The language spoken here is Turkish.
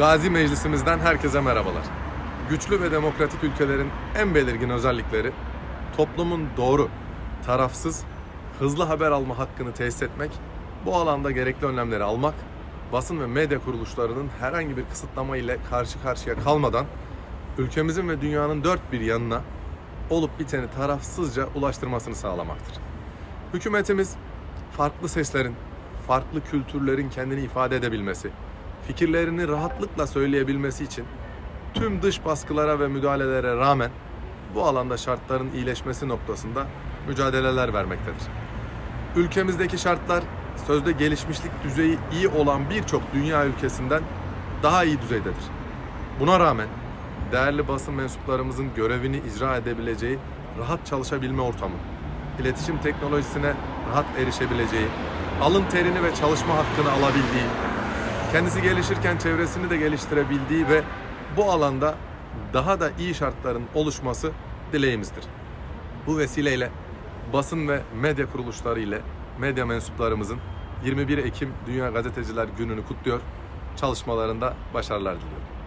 Gazi Meclisimizden herkese merhabalar. Güçlü ve demokratik ülkelerin en belirgin özellikleri toplumun doğru, tarafsız, hızlı haber alma hakkını tesis etmek, bu alanda gerekli önlemleri almak, basın ve medya kuruluşlarının herhangi bir kısıtlama ile karşı karşıya kalmadan ülkemizin ve dünyanın dört bir yanına olup biteni tarafsızca ulaştırmasını sağlamaktır. Hükümetimiz farklı seslerin, farklı kültürlerin kendini ifade edebilmesi, fikirlerini rahatlıkla söyleyebilmesi için tüm dış baskılara ve müdahalelere rağmen bu alanda şartların iyileşmesi noktasında mücadeleler vermektedir. Ülkemizdeki şartlar sözde gelişmişlik düzeyi iyi olan birçok dünya ülkesinden daha iyi düzeydedir. Buna rağmen değerli basın mensuplarımızın görevini icra edebileceği rahat çalışabilme ortamı, iletişim teknolojisine rahat erişebileceği, alın terini ve çalışma hakkını alabildiği, kendisi gelişirken çevresini de geliştirebildiği ve bu alanda daha da iyi şartların oluşması dileğimizdir. Bu vesileyle basın ve medya kuruluşları ile medya mensuplarımızın 21 Ekim Dünya Gazeteciler Günü'nü kutluyor. Çalışmalarında başarılar diliyorum.